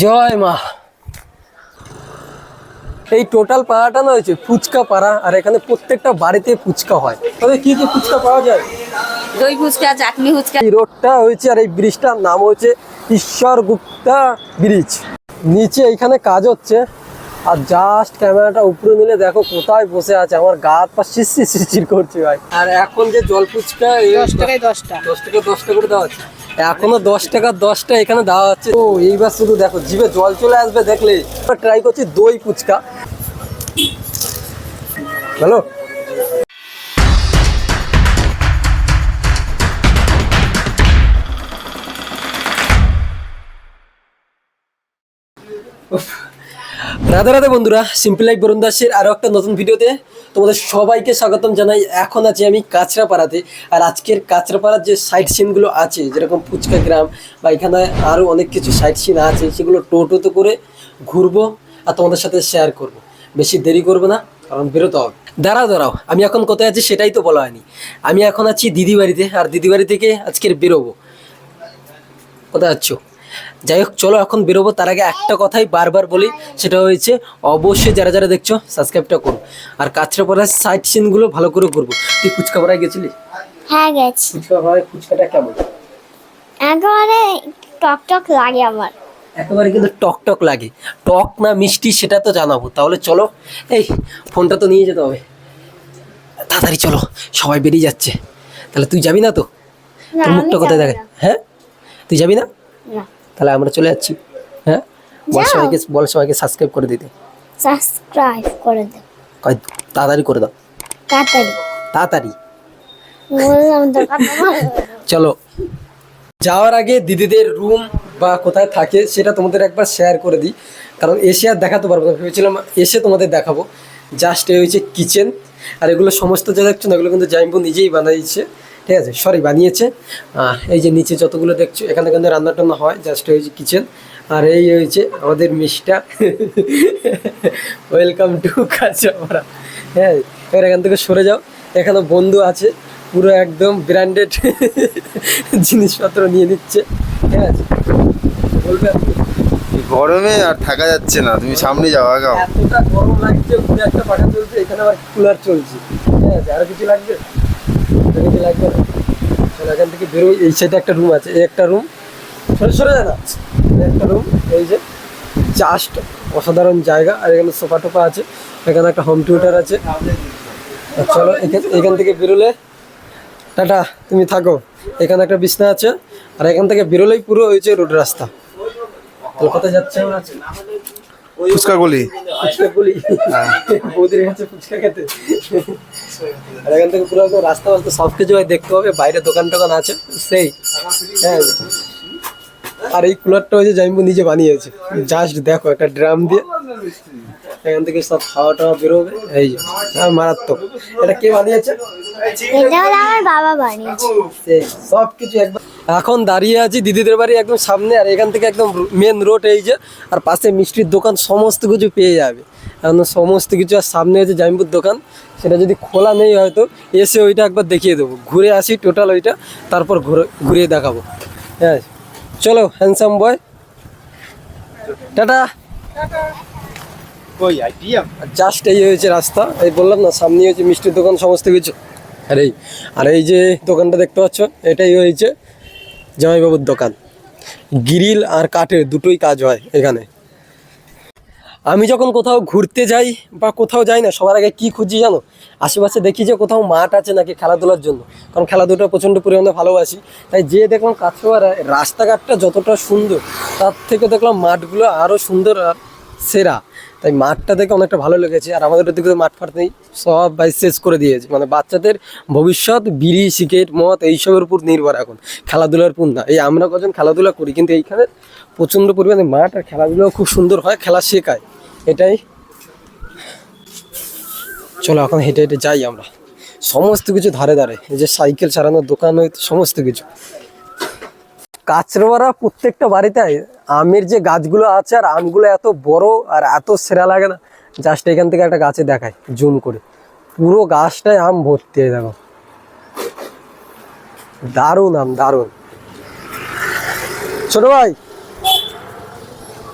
জয় মা। এই টোটাল পাড়াটা না হয়েছে ফুচকা পাড়া আর এখানে প্রত্যেকটা বাড়িতে ফুচকা হয়। তবে কি কি ফুচকা পাওয়া যায়? দই ফুচকা চাটনি ফুচকা। এই রোডটা হয়েছে আর এই ব্রিজটার নাম হচ্ছে ঈশ্বর গুপ্তা ব্রিজ নিচে এখানে কাজ হচ্ছে। আর জাস্ট ক্যামেরাটা উপরে নিলে দেখো কোথায় বসে আছে আমার গা হাত পা শিরশির শিরশির করছে ভাই। আর এখন যে জল ফুচকা এই দশ টাকায় দশটা। দশ টাকা দশটা করে দেওয়া হচ্ছে। এখনও দশ টাকা দশটা এখানে দেওয়া হচ্ছে। ও এইবার শুধু দেখো জিভে জল চলে আসবে দেখলে। ট্রাই করছি দই ফুচকা। হ্যালো? রাধে রাধে বন্ধুরা সিম্পল লাইফ বরুণ দাসের আরও একটা নতুন ভিডিওতে তোমাদের সবাইকে স্বাগতম জানাই। এখন আছি আমি কাঁচরাপাড়াতে, আর আজকের কাঁচরাপাড়ার যে সাইট সিনগুলো আছে, যেরকম ফুচকা গ্রাম বা এখানে আরও অনেক কিছু সাইট সিন আছে, সেগুলো টোটোতে করে ঘুরবো আর তোমাদের সাথে শেয়ার করব। বেশি দেরি করব না, কারণ বেরোতে হবে। দাঁড়াও দাঁড়াও, আমি এখন কোথায় আছি সেটাই তো বলা হয়নি। আমি এখন আছি দিদি বাড়িতে আর দিদি বাড়ি থেকে আজকের বেরোবো। কোথায় যাচ্ছ যাই হোক চলো এখন বেরোবো। তার আগে একটা কথাই বারবার বলি সেটা হয়েছে অবশ্যই যারা যারা দেখছ সাবস্ক্রাইবটা করো। আর কাঁচরাপাড়ার সাইট সিনগুলো ভালো করে করব তুই ফুচকা পাড়ায় গেছিলি? হ্যাঁ গেছি। ফুচকা পাড়ায় ফুচকাটা কেমন? একেবারে টক টক লাগে আমার। একেবারে কিন্তু টক টক লাগে। টক না মিষ্টি সেটা তো জানাব। তাহলে চলো এই ফোনটা তো নিয়ে যেতে হবে। তাড়াতাড়ি চলো সবাই বেরিয়ে যাচ্ছে। তাহলে তুই যাবি না তো? তোর মুখটা কোথায় দেখে? হ্যাঁ? তুই যাবি না? না। তাহলে আমরা চলে যাচ্ছি। হ্যাঁ? বল। সবাইকে বল সবাইকে সাবস্ক্রাইব করে দিতে। সাবস্ক্রাইব করে দাও। কয় তাড়াতাড়ি করে দাও। তাড়াতাড়ি। তাড়াতাড়ি। চলো। যাওয়ার আগে দিদিদের রুম বা কোথায় থাকে সেটা তোমাদের একবার শেয়ার করে দিই। কারণ এসে আর দেখাতে পারব না। ভেবেছিলাম এসে তোমাদের দেখাবো। জাস্ট এই হচ্ছে কিচেন আর এগুলো সমস্ত যা দেখছ না এগুলো কিন্তু জাইম্বু নিজেই বানিয়েছে ঠিক আছে সরি বানিয়েছে। এই যে নিচে যতগুলো দেখছ এখানে কিন্তু রান্না টান্না হয় জাস্ট হয়েছে কিচেন আর এই হয়েছে আমাদের মিষ্টা। ওয়েলকাম টু কাঁচাপাড়া হ্যাঁ এবার এখান থেকে সরে যাও। এখানে বন্ধু আছে পুরো একদম ব্র্যান্ডেড জিনিসপত্র নিয়ে নিচ্ছে। ঠিক আছে বলবে আপনি গরমে আর থাকা যাচ্ছে না তুমি সামনে যাও আগাও। এতটা গরম লাগছে একটা পাখা চলছে এখানে আবার কুলার চলছে। ঠিক আছে আরও কিছু লাগবে? এখান থেকে বেরোই। এই সাইডে একটা রুম আছে। এই একটা রুম সরে সরে যায় না একটা রুম এই যে জাস্ট অসাধারণ জায়গা। আর এখানে সোফা টোফা আছে। এখানে একটা হোম থিয়েটার আছে। চলো, এখান থেকে বেরোলে টাটা, তুমি থাকো। এখানে একটা বিছনা আছে। আর এখান থেকে বেরোলেই পুরো হয়েছে রোড রাস্তা। কলকাতায় যাচ্ছে আমরা? ফুচকা গলি? ফুচকা গুলি। বৌদির কাছে ফুচকা খেতে। আর এখান থেকে পুরো রাস্তা বাস্তা সব কিছু দেখতে হবে বাইরে দোকান টোকান আছে সেই। হ্যাঁ। আর এই কুলারটা হচ্ছে জাইম্বু নিজে বানিয়েছে। জাস্ট দেখো একটা ড্রাম দিয়ে। এখান থেকে সব খাওয়া টাওয়া বেরোবে এই যে হ্যাঁ মারাত্মক। এটা কে বানিয়েছে? এটা আমার বাবা বানিয়েছে। সব কিছু একদম এখন দাঁড়িয়ে আছি দিদিদের বাড়ি একদম সামনে আর এখান থেকে একদম মেন রোড এই যে আর পাশে মিষ্টির দোকান সমস্ত কিছু পেয়ে যাবে। এখন সমস্ত কিছু আর সামনে আছে জাইমপুর দোকান সেটা যদি খোলা নেই হয়তো এসে ওইটা একবার দেখিয়ে দেবো। ঘুরে আসি টোটাল ওইটা তারপর ঘুরে ঘুরিয়ে দেখাবো। হ্যাঁ চলো হ্যান্ডসাম বয় টাটা। জাস্ট এই হয়েছে রাস্তা এই বললাম না সামনে হয়েছে মিষ্টির দোকান সমস্ত কিছু। আর এই আর এই যে দোকানটা দেখতে পাচ্ছ এটাই হয়েছে। জামাইবাবুর দোকান। গ্রিল আর কাঠের দুটোই কাজ হয় এখানে। আমি যখন কোথাও ঘুরতে যাই বা কোথাও যাই না, সবার আগে কি খুঁজি জানো? আশেপাশে দেখি যে কোথাও মাঠ আছে নাকি খেলাধুলার জন্য। কারণ খেলাধুলা প্রচণ্ড পরিমাণে ভালোবাসি। তাই যে দেখলাম কাছুয়ার রাস্তাঘাটটা যতটা সুন্দর, তার থেকে দেখলাম মাঠগুলো আরও সুন্দর আর সেরা। তাই মাঠটা দেখে অনেকটা ভালো লেগেছে। আর আমাদের দিকে তো মাঠ ফাট নেই, সব ভাই শেষ করে দিয়েছে। মানে বাচ্চাদের ভবিষ্যৎ, বিড়ি, সিগারেট, মদ, এইসবের উপর নির্ভর এখন। খেলাধুলার উপর না। এই আমরা কজন খেলাধুলা করি, কিন্তু এইখানে প্রচণ্ড পরিমাণে মাঠ আর খেলাধুলাও খুব সুন্দর হয়, খেলা শেখায়। এটাই। চলো এখন হেঁটে হেঁটে যাই আমরা। সমস্ত কিছু ধারে ধারে। এই যে সাইকেল চালানোর দোকান হইতে সমস্ত কিছু। কাঁচরোয়ারা প্রত্যেকটা বাড়িতে আমের যে গাছগুলো আছে আর আমগুলো এত বড় আর এত সেরা লাগে না জাস্ট এখান থেকে একটা গাছে দেখায় জুম করে। পুরো গাছটায় আম ভর্তি হয়ে দেখো। দারুণ আম দারুণ। ছোট ভাই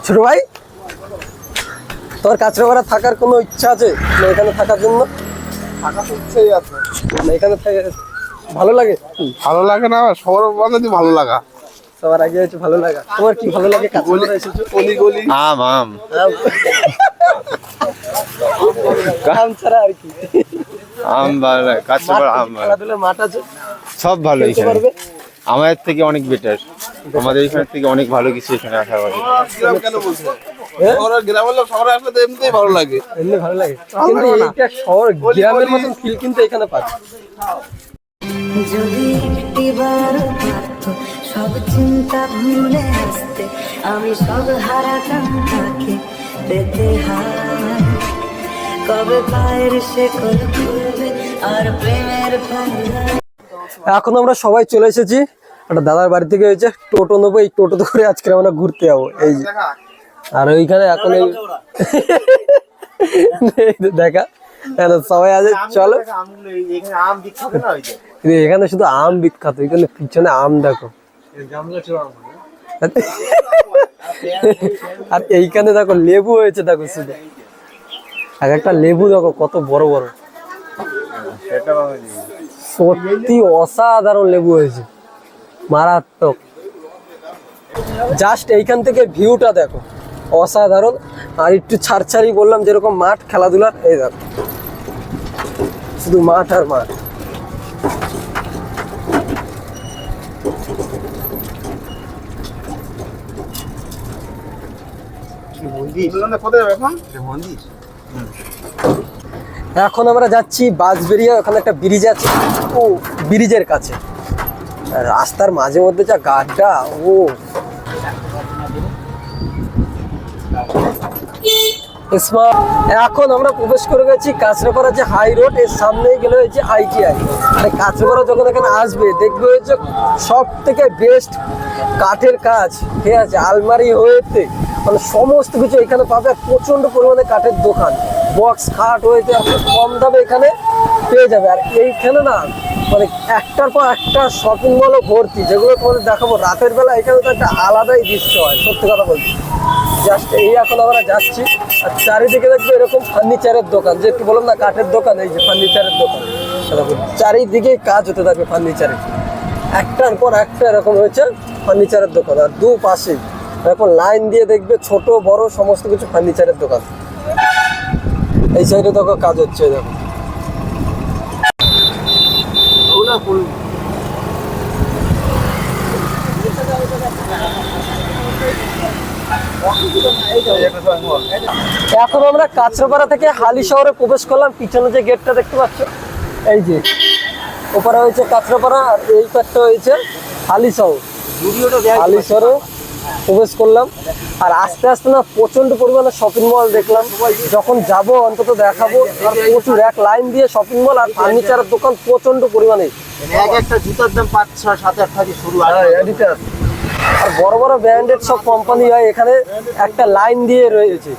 ছোট ভাই তোমার কাঁচরাপাড়া থাকার কোনো ইচ্ছা আছে? না এখানে থাকার জন্য? থাকা তো ইচ্ছেই আছে। এখানে থাকা- ভালো লাগে? ভালো লাগে না সবার বান্ধবী ভালো লাগা। সবার আগে হচ্ছে ভালো লাগা। তোমার কি ভালো লাগে কাঁচরাপাড়া এসেছ? গলি গলি। আম আম। ছাড়া আর কি। আম ভালো লাগে কাছে আম খেলাধুলার মাঠ আছে? সব ভালো এখানে। আমাদের থেকে অনেক বেটার আমাদের এখান থেকে অনেক ভালো কিছু এখানে আশা করি। হ্যাঁ? গ্রামের লোক শহরে আসলে তো এমনিতেই ভালো লাগে। এমনি ভালো লাগে। কিন্তু এইটা শহর গ্রামের মতন ফিল কিন্তু এখানে পাচ্ছি যদি একটিবার পারত সব চিন্তা ভুলে আসতে আমি সব হারাতাম তাকে পেতে হার। কবে পায়ের সে কল খুলবে আর প্রেমের পাল্লা? এখন আমরা সবাই চলে এসেছি। একটা দাদার বাড়ি থেকে হয়েছে টোটো নেব এই টোটোতে করে আজকে আমরা ঘুরতে যাব। এই যে। আর ওইখানে এখন দেখা। সবাই আছে চলো। এখানে শুধু আম বিখ্যাত এখানে পিছনে আম দেখো। আর এইখানে দেখো লেবু হয়েছে দেখো শুধু। এক একটা লেবু দেখো কত বড় বড়। সত্যি অসাধারণ লেবু হয়েছে। মারাত্মক। জাস্ট এইখান থেকে ভিউটা দেখো। অসাধারণ। আর একটু ছাড়ছাড়ি বললাম, যেরকম মাঠ, খেলাধুলার, এই দেখো। শুধু মাঠ আর মাঠ। এখন আমরা যাচ্ছি বাস বাঁশবেরিয়া ওখানে একটা ব্রিজ আছে। ও ব্রিজের কাছে। রাস্তার মাঝে মধ্যে যা গাড্ডা ও। ইসমা- এখন আমরা প্রবেশ করে গেছি কাঁচরাপাড়া যে হাই রোডের সামনেই গেলে হয়েছে আইটিআই মানে কাঁচরাপাড়া যখন এখানে আসবে, দেখবে হয়েছে সব থেকে বেস্ট কাঠের কাজ, ঠিক আছে, আলমারি হয়েতে মানে সমস্ত কিছু এখানে পাবে, আর প্রচণ্ড পরিমাণে কাঠের দোকান। বক্স খাট হয়েছে খুব কম দামে এখানে পেয়ে যাবে। আর এইখানে না মানে একটার পর একটা শপিং মলও ভর্তি, যেগুলো তোমাদের দেখাবো, রাতের বেলা এখানে তো একটা আলাদাই দৃশ্য হয়, সত্যি কথা বলছি জাস্ট এই এখন আমরা যাচ্ছি। আর চারিদিকে দেখবে এরকম ফার্নিচারের দোকান। যে একটু বললাম না, কাঠের দোকান, এই যে ফার্নিচারের দোকান। চারিদিকে কাজ হতে থাকবে ফার্নিচারের একটার পর একটা এরকম হয়েছে ফার্নিচারের দোকান। আর দু পাশে এরকম লাইন দিয়ে দেখবে ছোট, বড়, সমস্ত কিছু ফার্নিচারের দোকান। এই সাইডে দেখো কাজ হচ্ছে, দেখো। এখন আমরা কাঁচরাপাড়া থেকে হালি শহরে প্রবেশ করলাম। পিছনে যে গেটটা দেখতে পাচ্ছ এই যে ওপারে হয়েছে কাঁচরাপাড়া আর এই পাটটা হয়েছে হালি শহর। হালি শহরে প্রবেশ করলাম। আর আস্তে আস্তে না প্রচণ্ড পরিমাণে শপিং মল দেখলাম। যখন যাব অন্তত দেখাবো আর প্রচুর এক লাইন দিয়ে শপিং মল আর ফার্নিচারের দোকান প্রচণ্ড পরিমাণে। এক একটা জুতার দাম পাঁচ ছয় সাত আট থেকে শুরু। হ্যাঁ, editor। আর বড় বড় ব্র্যান্ডেড সব কোম্পানি হয়, এখানে একটা লাইন দিয়ে রয়েছে।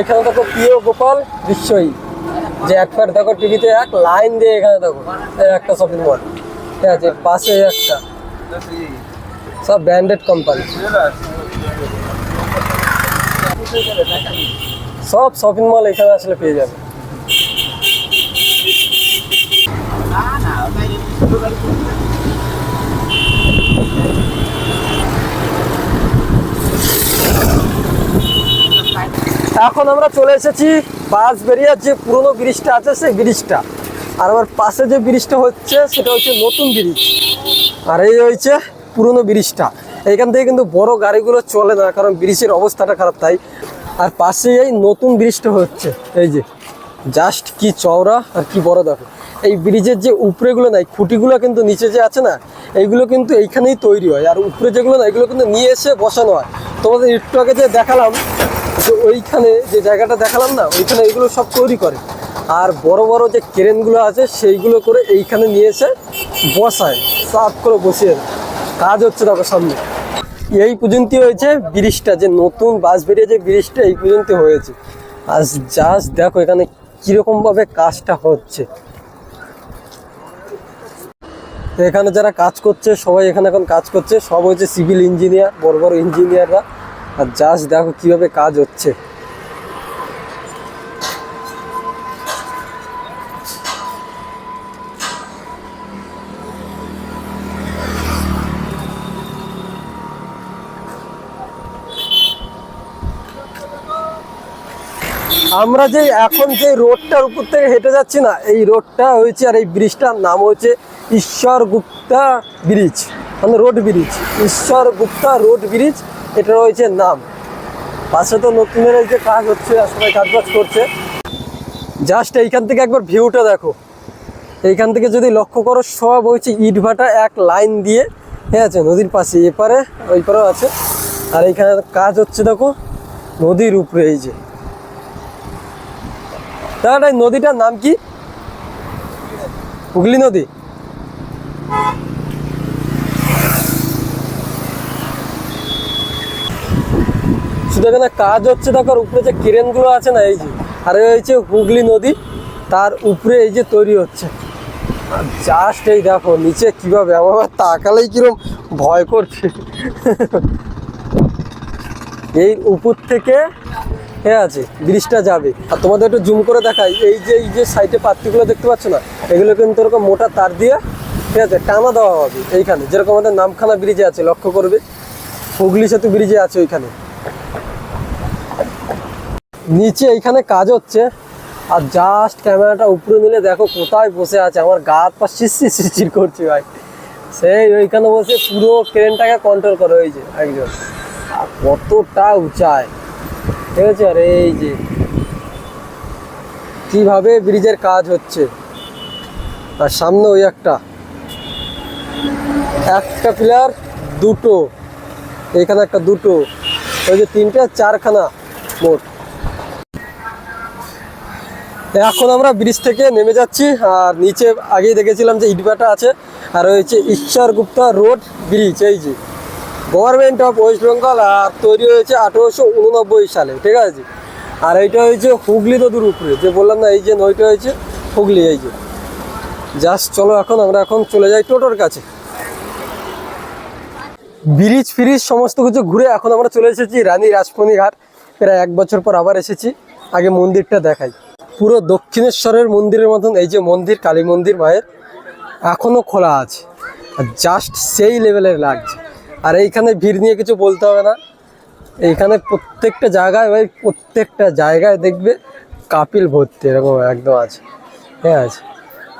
এখানে দেখো প্রিয় গোপাল বিশ্বই যে একবার দেখো টিভিতে এক লাইন দিয়ে এখানে দেখো একটা শপিং মল ঠিক আছে, পাশে একটা। সব ব্র্যান্ডেড কোম্পানি সব শপিং মল এখানে আসলে পেয়ে যাবে। এখন আমরা চলে এসেছি বাঁশবেরিয়ার যে পুরনো ব্রিজটা আছে, সেই ব্রিজটা। আর আমার পাশে যে ব্রিজটা হচ্ছে, সেটা হচ্ছে নতুন ব্রিজ। আর এই হচ্ছে পুরনো ব্রিজটা। এইখান থেকে কিন্তু বড় গাড়িগুলো চলে না, কারণ ব্রিজের অবস্থাটা খারাপ তাই। আর পাশে এই নতুন ব্রিজটা হচ্ছে, এই যে, জাস্ট কি চওড়া আর কি বড় দেখো। এই ব্রিজের যে উপরেগুলো নাই, খুঁটিগুলো কিন্তু নিচে যে আছে না, এইগুলো কিন্তু এইখানেই তৈরি হয়। আর উপরে যেগুলো না এগুলো কিন্তু নিয়ে এসে বসানো হয়। তোমাদের একটু আগে যে দেখালাম যে ওইখানে যে জায়গাটা দেখালাম না, ওইখানে এগুলো সব তৈরি করে। আর বড় বড় যে ক্রেনগুলো আছে, সেইগুলো করে এইখানে নিয়ে এসে বসায়, সাফ করে বসিয়ে কাজ হচ্ছে দেখো সামনে। এই পর্যন্ত হয়েছে ব্রিজটা, যে নতুন বাস বেরিয়ে যে ব্রিজটা, এই পর্যন্ত হয়েছে। আর জাস্ট দেখো এখানে কীরকমভাবে কাজটা হচ্ছে। এখানে যারা কাজ করছে, সবাই এখানে এখন কাজ করছে, সব হয়েছে সিভিল ইঞ্জিনিয়ার বড় বড় ইঞ্জিনিয়াররা আর জাস্ট দেখো কীভাবে কাজ হচ্ছে। আমরা যে এখন যে রোডটার উপর থেকে হেঁটে যাচ্ছি না, এই রোডটা হয়েছে আর এই ব্রিজটার নাম হচ্ছে ঈশ্বর গুপ্তা ব্রিজ। মানে road bridge Ishwar Gupta road bridge. এটা রয়েছে নাম। পাশে তো নতুনের এই যে কাজ হচ্ছে সবাই কাজ বাজ করছে। জাস্ট এইখান থেকে একবার ভিউটা দেখো। এইখান থেকে যদি লক্ষ্য করো, সব হচ্ছে ইট ভাটা এক লাইন দিয়ে, ঠিক আছে, নদীর পাশে, এপারে ওই পারেও আছে। আর এইখানে কাজ হচ্ছে দেখো, নদীর উপরে এই যে। নদীটার নাম কি? হুগলি নদী? এখানে কাজ হচ্ছে দেখো উপরে যে ক্রেনগুলো আছে না, এই যে, আর হচ্ছে হুগলি নদী, তার উপরে এই যে তৈরি হচ্ছে। জাস্ট এই দেখো, নিচে কীভাবে, আমার তাকালেই কিরম ভয় করছে। এই উপর থেকে হ্যাঁ আছে, ব্রিজটা যাবে। আর তোমাদের একটু জুম করে দেখাই, এই যে এই যে সাইডে পাত্রিগুলো দেখতে পাচ্ছ না, এগুলো কিন্তু এরকম মোটা তার দিয়ে, ঠিক আছে, টানা দেওয়া হবে এইখানে। যেরকম আমাদের নামখানা ব্রিজে আছে, লক্ষ্য করবে। হুগলি সেতু ব্রিজে আছে ওইখানে। নিচে এইখানে কাজ হচ্ছে। আর জাস্ট ক্যামেরাটা উপরে নিলে দেখো কোথায় বসে আছে। আমার গা হাত পা শিরশির শিরশির করছে ভাই। সেই ওইখানে বসে পুরো ক্রেনটাকে কন্ট্রোল করে যে একজন। আর কতটা উঁচায়। ঠিক আছে? আর এই যে কীভাবে ব্রিজের কাজ হচ্ছে। আর সামনে ওই একটা। একটা প্লেয়ার দুটো। এখানে একটা দুটো। ওই যে তিনটে চারখানা মোট। এখন আমরা ব্রিজ থেকে নেমে যাচ্ছি, আর নিচে আগেই দেখেছিলাম যে ইটভাটা আছে, আর হয়েছে ঈশ্বর গুপ্তা রোড ব্রিজ, এই যে। গভর্নমেন্ট অফ ওয়েস্ট বেঙ্গল আর তৈরি হয়েছে আঠেরোশো উননব্বই সালে, ঠিক আছে আর এইটা হয়েছে হুগলি নদীর উপরে, যে বললাম না, এই যে নদীটা হয়েছে হুগলি, এই যে। জাস্ট চলো এখন, আমরা এখন চলে যাই টোটোর কাছে। ব্রিজ ফ্রিজ সমস্ত কিছু ঘুরে এখন আমরা চলে এসেছি রানী রাজমণি ঘাট প্রায় এক বছর পর আবার এসেছি। আগে মন্দিরটা দেখাই। পুরো দক্ষিণেশ্বরের মন্দিরের মতন, এই যে মন্দির, কালী মন্দির মায়ের এখনও খোলা আছে। জাস্ট সেই লেভেলের লাগছে। আর এইখানে ভিড় নিয়ে কিছু বলতে হবে না। এইখানে প্রত্যেকটা জায়গায় ভাই, প্রত্যেকটা জায়গায় দেখবে কাপিল ভর্তি, এরকম একদম আছে। ঠিক আছে।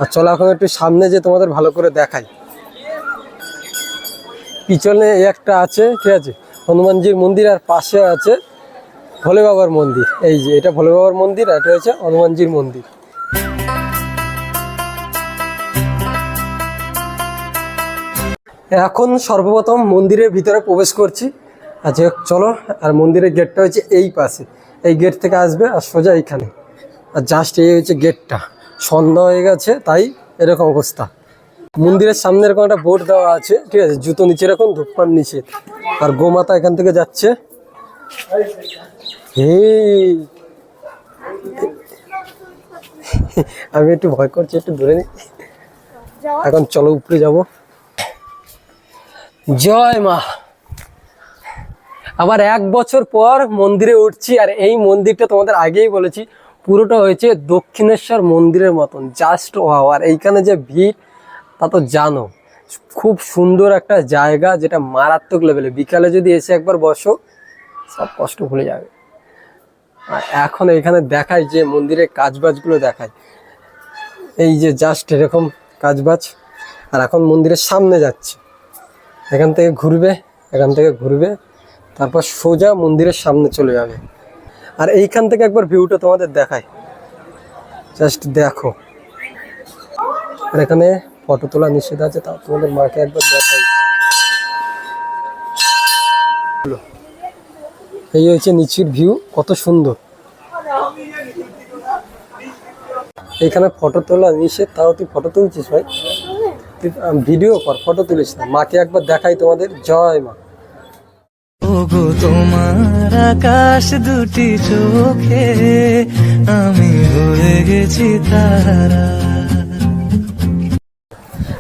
আর চলো এখন একটু সামনে যে তোমাদের ভালো করে দেখাই। পিছনে একটা আছে, ঠিক আছে? হনুমানজির মন্দির আর পাশে আছে ভোলে বাবার মন্দির। এই যে, এটা ভোলে বাবার মন্দির আর এটা হচ্ছে হনুমানজির মন্দির। এখন সর্বপ্রথম মন্দিরের ভিতরে প্রবেশ করছি। আচ্ছা চলো, আর মন্দিরের গেটটা হচ্ছে এই পাশে। এই গেট থেকে আসবে আর সোজা এইখানে। আর জাস্ট এই হচ্ছে গেটটা। সন্ধ্যা হয়ে গেছে, তাই এরকম অবস্থা। মন্দিরের সামনে এরকম একটা বোর্ড দেওয়া আছে, ঠিক আছে? জুতো নিচে এরকম ধূপপান নিচে। আর গোমাতা এখান থেকে যাচ্ছে। আমি একটু ভয় করছি, একটু ধরে নি। এখন চলো উপরে যাব। জয় মা। আবার এক বছর পর মন্দিরে উঠছি, আর এই মন্দিরটা তোমাদের আগেই বলেছি, পুরোটা হয়েছে দক্ষিণেশ্বর মন্দিরের মতন জাস্ট ওয়াও আর এইখানে যে ভিড়, তা তো জানো, খুব সুন্দর একটা জায়গা, যেটা মারাত্মক লেভেলে বিকালে যদি এসে একবার বসো, সব কষ্ট ভুলে যাবে। এখন এখানে দেখায় যে মন্দিরের কাজবাজগুলো দেখায় এই যে জাস্ট এরকম কাজবাজ, আর এখন মন্দিরের সামনে যাচ্ছে। এখান থেকে ঘুরবে, এখান থেকে ঘুরবে, তারপর সোজা মন্দিরের সামনে চলে যাবে। আর এইখান থেকে একবার ভিউটা তোমাদের দেখায় জাস্ট দেখো। আর এখানে ফটো তোলা নিষেধ আছে, তাও তোমাদের মাকে একবার দেখাই। এই হচ্ছে নিচের ভিউ কত সুন্দর। এখানে ফটো তোলা নিষেধ তাও তুই ফটো তুলছিস ভাই? তুই ভিডিও কর ফটো তুলিস না। মাকে একবার দেখাই তোমাদের জয় মা। ওগো তোমার আকাশ দুটি চোখে আমি হয়ে গেছি তারা।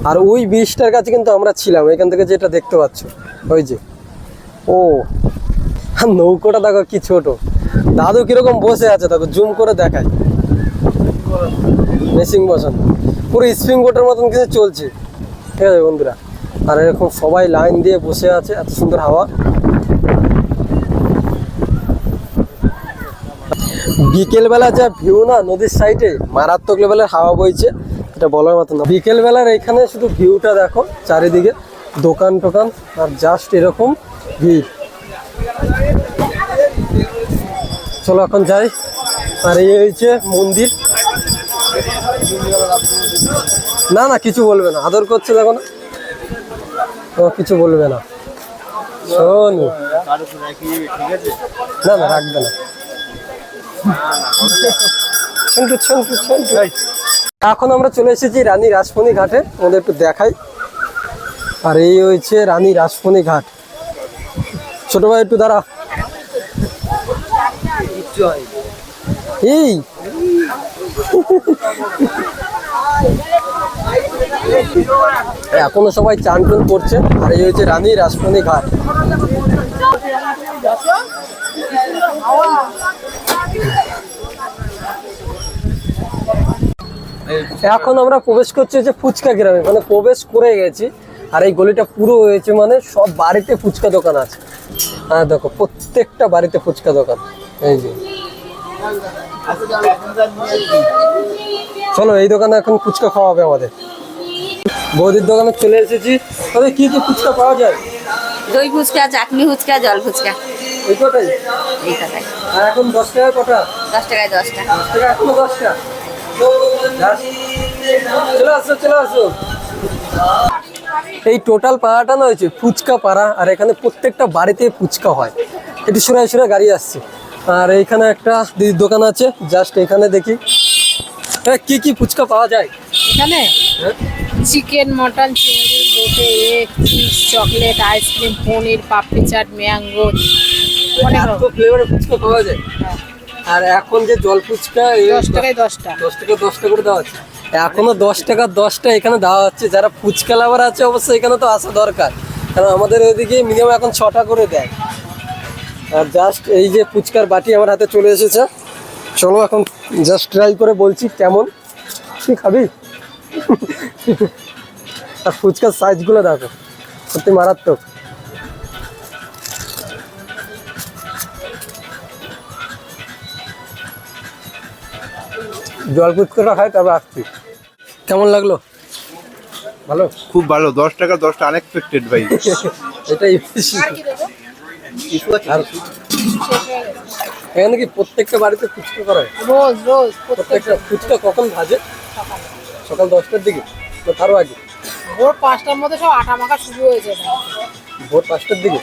আর ওই ব্রিজটার কাছে কিন্তু আমরা ছিলাম এখান থেকে যেটা দেখতে পাচ্ছ ওই যে। ও নৌকোটা দেখো কি ছোট। দাদু কীরকম বসে আছে, দেখো, জুম করে দেখায়। মেশিং বসানো। পুরো স্প্রিং বোটের মতন কিছু চলছে। ঠিক আছে, বন্ধুরা। আর এরকম সবাই লাইন দিয়ে বসে আছে, এত সুন্দর হাওয়া। বিকেলবেলা যা ভিউ না, নদীর সাইডে মারাত্মক লেভেলের হাওয়া বইছে। এটা বলার মতো না। বিকেলবেলার এখানে শুধু ভিউটা দেখো, চারিদিকে দোকান টোকান আর জাস্ট এরকম ভিড়। চলো এখন যাই। আর এই হয়েছে মন্দির। না না, কিছু বলবে না। আদর করছে দেখো না। কিছু বলবে না। শোনো। না না, রাখবে না। এখন আমরা চলে এসেছি রানী রাসমণি ঘাটে। আমাদের একটু দেখাই। আর এই হয়েছে রানী রাসমণি ঘাট। ছোট ভাই, একটু দাঁড়া। এই। এখনও সবাই চান টান করছে। আর এই হচ্ছে রানী রাসমণি ঘাট। এখন আমরা প্রবেশ করছি হচ্ছে ফুচকা গ্রামে। মানে প্রবেশ করে গেছি। আর এই গলিটা পুরো হয়েছে মানে সব বাড়িতে ফুচকা দোকান আছে। হ্যাঁ দেখো প্রত্যেকটা বাড়িতে ফুচকা দোকান। এই যে। চলো এই দোকানে এখন ফুচকা খাওয়া হবে আমাদের। বৌদির দোকানে চলে এসেছি। তবে কি কি ফুচকা পাওয়া যায়? দই ফুচকা চাটনি ফুচকা জল ফুচকা। এই কটাই? এই কথায় আর এখন দশ টাকা কটা? দশ টাকায় দশটা দশ টাকা এখনও দশটা চলে আসো চলে আসো। এই টোটাল পাড়াটা না হয়েছে ফুচকা পাড়া আর এখানে প্রত্যেকটা বাড়িতে ফুচকা হয়। একটু সুরায় সুরায় গাড়ি আসছে। আর এইখানে একটা দিদির দোকান আছে জাস্ট এখানে দেখি। এ, কি কি ফুচকা পাওয়া যায়? এখানে হ্যাঁ? চিকেন মটন চিংড়ি লোটে egg cheese chocolate ice cream paneer papdi chaat mango অনেক ফ্লেভারের ফুচকা পাওয়া যায়? আর এখন যে জল ফুচকা এই দশ টাকায় দশটা। দশ টাকা দশটা করে দেওয়া হচ্ছে। এখনও দশ টাকা দশটা এখানে দেওয়া হচ্ছে। যারা ফুচকা লাভার আছে অবশ্যই এখানে তো আসা দরকার। কারণ আমাদের ওইদিকে মিনিমাম এখন ছটা করে দেয়। আর জাস্ট এই যে ফুচকার বাটি আমার হাতে চলে এসেছে। চলো এখন জাস্ট ট্রাই করে বলছি কেমন। কি খাবি? আর ফুচকার সাইজগুলো দেখো। সত্যি মারাত্মক। জল ফুচকাটা খাই তারপর আসছি। কেমন লাগল? ভালো? খুব ভালো। দশ টাকা দশটা আনএক্সপেক্টেড ভাই। এটাই এখানে কি প্রত্যেকটা বাড়িতে ফুচকা করা হয়? রোজ রোজ প্রত্যেকটা ফুচকা কখন ভাজে? সকাল দশটার দিকে না তারও আগে? ভোর পাঁচটার মধ্যে সব আটা মাখা শুরু হয়েছে না ভোর পাঁচটার দিকে?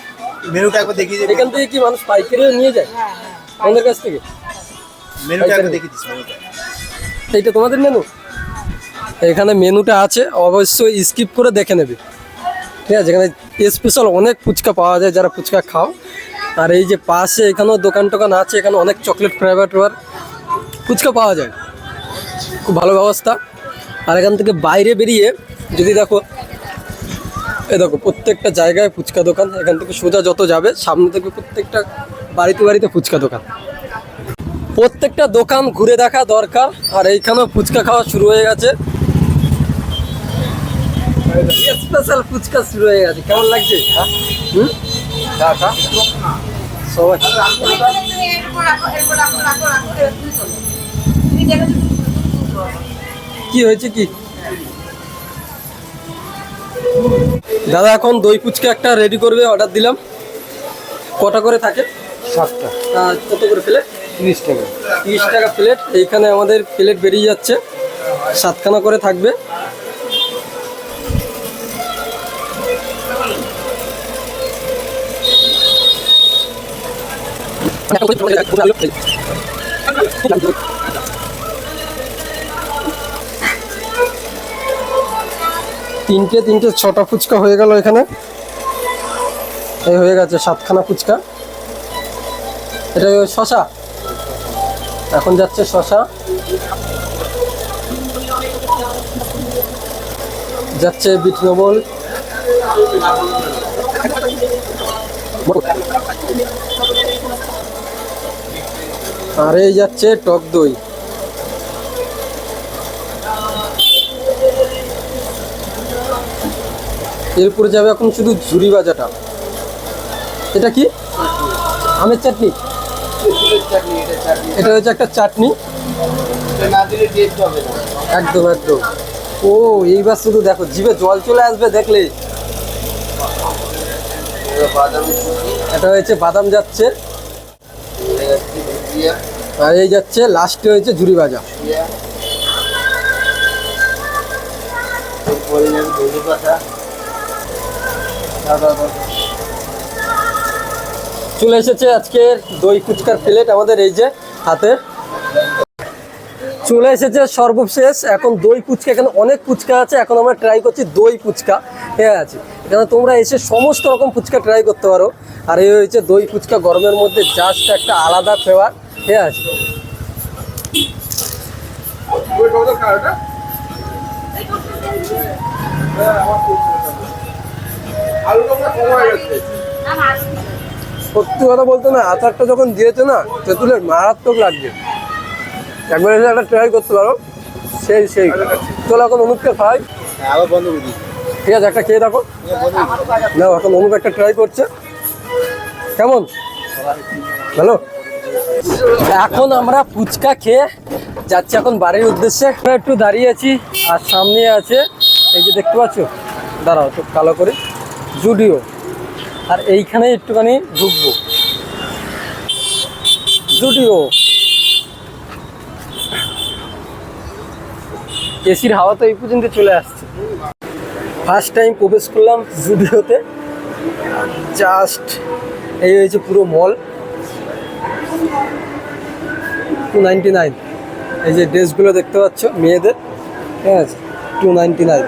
মেনুটা একবার দেখিয়ে এখান থেকে কি মানুষ পাইকারিও নিয়ে যায়? হ্যাঁ হ্যাঁ। আমাদের কাছ থেকে? মেনুটা একবার দেখিয়ে মেনুটা। এইটা তোমাদের মেনু এখানে মেনুটা আছে, অবশ্যই স্কিপ করে দেখে নেবে। ঠিক আছে, এখানে স্পেশাল অনেক ফুচকা পাওয়া যায় যারা ফুচকা খাও। আর এই যে পাশে এখানেও দোকান টোকান আছে, এখানে অনেক চকলেট ফ্লেভার টেভার ফুচকা পাওয়া যায়। খুব ভালো ব্যবস্থা। আর এখান থেকে বাইরে বেরিয়ে যদি দেখো এ দেখো প্রত্যেকটা জায়গায় ফুচকা দোকান, এখান থেকে সোজা যত যাবে, সামনে থেকে প্রত্যেকটা বাড়িতে বাড়িতে ফুচকা দোকান। প্রত্যেকটা দোকান ঘুরে দেখা দরকার আর এইখানেও ফুচকা খাওয়া শুরু হয়ে গেছে। স্পেশাল ফুচকা শুরু হয়ে গেছে। কেমন লাগছে? হ্যাঁ? সবাই। কি হয়েছে কি? দাদা এখন দই ফুচকা একটা রেডি করবে অর্ডার দিলাম। কটা করে থাকে? সাতটা। কত করে প্লেট তিরিশ টাকা। তিরিশ টাকা প্লেট এইখানে আমাদের প্লেট বেরিয়ে যাচ্ছে। সাতখানা করে থাকবে। তিনটে তিনটে, ছটা ফুচকা হয়ে গেল এখানে। এই হয়ে গেছে সাতখানা ফুচকা। এটা শশা এখন যাচ্ছে শশা। যাচ্ছে বিট আর এই যাচ্ছে টক দই। এরপরে যাবে এখন শুধু ঝুরি ভাজাটা। এটা কি? আমের চাটনি? এটা হচ্ছে একটা চাটনি। একদম একদম। ও এইবার শুধু দেখো জিভে জল চলে আসবে দেখলে। এটা হয়েছে বাদাম যাচ্ছে। আর এই যাচ্ছে লাস্টে হয়েছে ঝুরি ভাজা। চলে এসেছে আজকের দই ফুচকার প্লেট আমাদের এই যে হাতে। চলে এসেছে সর্বশেষ, এখন দই ফুচকা, এখানে অনেক ফুচকা আছে, এখন আমরা ট্রাই করছি দই ফুচকা। ঠিক আছে? এখানে তোমরা এসে সমস্ত রকম ফুচকা ট্রাই করতে পারো। আর এই হয়েছে দই ফুচকা গরমের মধ্যে জাস্ট একটা আলাদা ফ্লেভার হ্যাঁ আছে সত্যি কথা বলতে না আচারটা যখন দিয়েছে না তেঁতুলের মারাত্মক লাগছে একবার এসে একটা ট্রাই করতে পারো। সেই সেই। চলো এখন অনুপকে খাই। বন্ধ ঠিক আছে একটা খেয়ে দেখো। না এখন অনুপ একটা ট্রাই করছে। কেমন? হ্যালো এখন আমরা ফুচকা খেয়ে যাচ্ছি এখন বাড়ির উদ্দেশ্যে। আমরা একটু দাঁড়িয়ে আছি আর সামনে আছে এই যে দেখতে পাচ্ছ? দাঁড়াও একটু কালো করে। জুডিও। আর এইখানে একটুখানি ঢুকবো। জুডিও এসির হাওয়া তো এই পর্যন্ত চলে আসছে। ফার্স্ট টাইম প্রবেশ করলাম জুডিওতে জাস্ট এই হয়েছে পুরো মল টু নাইন এই যে ড্রেসগুলো দেখতে পাচ্ছ মেয়েদের। ঠিক আছে? টু নাইনটি নাইন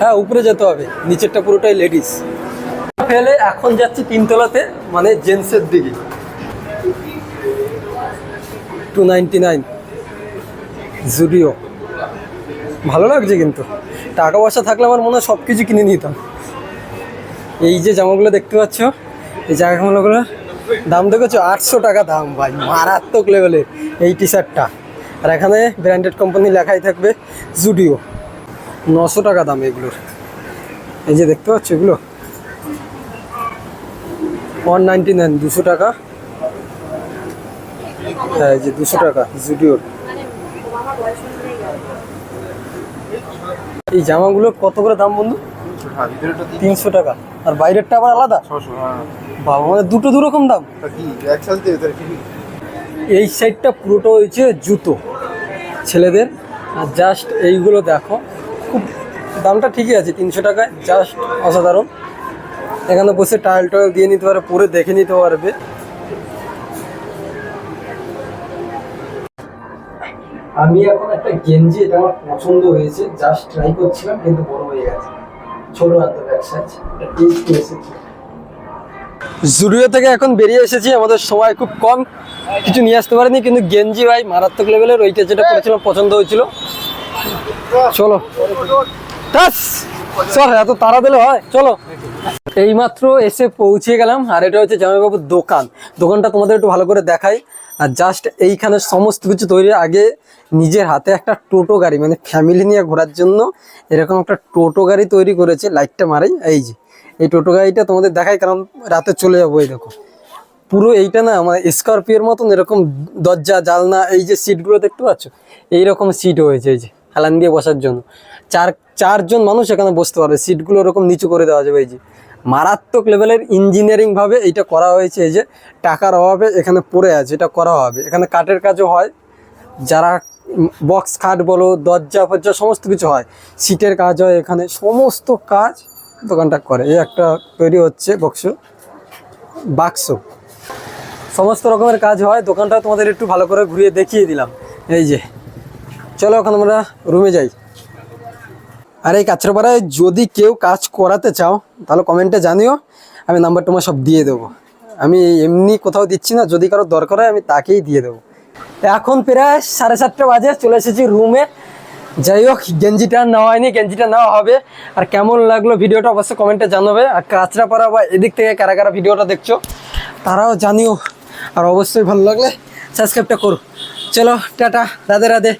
হ্যাঁ উপরে যেতে হবে। নিচেরটা পুরোটাই লেডিস ফেলে এখন যাচ্ছি তিনতলাতে মানে জেন্টসের দিকে। টু নাইনটি নাইন জুডিও ভালো লাগছে কিন্তু। টাকা পয়সা থাকলে আমার মনে হয় সব কিছু কিনে নিতাম। এই যে জামাগুলো দেখতে পাচ্ছ, এই জামাগুলো, দাম দেখেছ? আটশো টাকা দাম, ভাই। মারাত্মক লেভেলের এই টি শার্টটা আর এখানে ব্র্যান্ডেড কোম্পানি লেখাই থাকবে জুডিও নশো টাকা দাম এগুলোর। এই যে দেখতে পাচ্ছ এগুলো? ওয়ান নাইনটি নাইন দুশো টাকা। হ্যাঁ এই যে দুশো টাকা জুডিওর এই জামাগুলো কত করে দাম বন্ধু? হ্যাঁ তিনশো। টাকা। আর বাইরেরটা আবার আলাদা? হ্যাঁ। বাবা মানে দুটো দু রকম দাম এই সাইডটা পুরোটা হয়েছে জুতো ছেলেদের। আর জাস্ট এইগুলো দেখো। খুব দামটা ঠিকই আছে তিনশো টাকায় জাস্ট অসাধারণ। এখানে বসে টাইল টাইল দিয়ে নিতে পারে পরে দেখে নিতে পারবে। আমি এখন একটা গেঞ্জি এটা আমার পছন্দ হয়েছে জাস্ট ট্রাই করছিলাম কিন্তু বড় হয়ে গেছে। ছোট হাতে ব্যাগ সাইজ টেস্ট এসেছে। জুডিও থেকে এখন বেরিয়ে এসেছি আমাদের সময় খুব কম কিছু নিয়ে আসতে পারিনি কিন্তু গেঞ্জি ভাই মারাত্মক লেভেলের ওইটা যেটা করেছিলাম পছন্দ হয়েছিল। চলো। চল, এত তাড়া দিলে হয়, চলো। এইমাত্র এসে পৌঁছে গেলাম, আর এটা হচ্ছে জামাইবাবুর দোকান। দোকানটা তোমাদের একটু ভালো করে দেখাই। আর জাস্ট এইখানে সমস্ত কিছু তৈরি, আগে নিজের হাতে একটা টোটো গাড়ি মানে ফ্যামিলি নিয়ে ঘোরার জন্য এরকম একটা টোটো গাড়ি তৈরি করেছে লাইটটা মারাই। এই যে, এই টোটো গাড়িটা তোমাদের দেখাই, কারণ রাতে চলে যাব এই দেখো। পুরো এইটা না মানে স্করপিওর মতন এরকম দরজা জালনা এই যে সিটগুলো দেখতে পাচ্ছ, এইরকম সিট হয়েছে, এই যে। হেলান দিয়ে বসার জন্য। চার, চারজন মানুষ এখানে বসতে পারবে, সিটগুলো ওরকম নিচু করে দেওয়া যাবে এই যে। মারাত্মক লেভেলের ইঞ্জিনিয়ারিংভাবে এইটা করা হয়েছে, এই যে টাকার অভাবে এখানে পড়ে আছে, এটা করা হবে। এখানে কাঠের কাজও হয়, যারা বক্স খাট বলো, দরজা, ফরজা, সমস্ত কিছু হয়, সিটের কাজ হয় এখানে, সমস্ত কাজ দোকানটা করে। এই একটা তৈরি হচ্ছে বক্স বাক্স। সমস্ত রকমের কাজ হয়, দোকানটা তোমাদের একটু ভালো করে ঘুরিয়ে দেখিয়ে দিলাম। এই যে। চলো এখন আমরা রুমে যাই। আর এই কাছড়াপাড়ায় যদি কেউ কাজ করাতে চাও, তাহলে কমেন্টে জানিও, আমি নাম্বার তোমার সব দিয়ে দেবো। আমি এমনি কোথাও দিচ্ছি না, যদি কারও দরকার হয় আমি তাকেই দিয়ে দেবো। এখন প্রায় সাড়ে সাতটা বাজে, চলে এসেছি রুমে যাই হোক, গেঞ্জিটা নেওয়া হয়নি, গেঞ্জিটা নেওয়া হবে। আর কেমন লাগল ভিডিওটা অবশ্যই কমেন্টে জানাবে। আর কাঁচরাপাড়া বা এদিক থেকে কারা কারা ভিডিওটা দেখছ, তারাও জানিও। আর অবশ্যই ভালো লাগলে সাবস্ক্রাইবটা করো। চলো, টাটা, রাধে রাধে।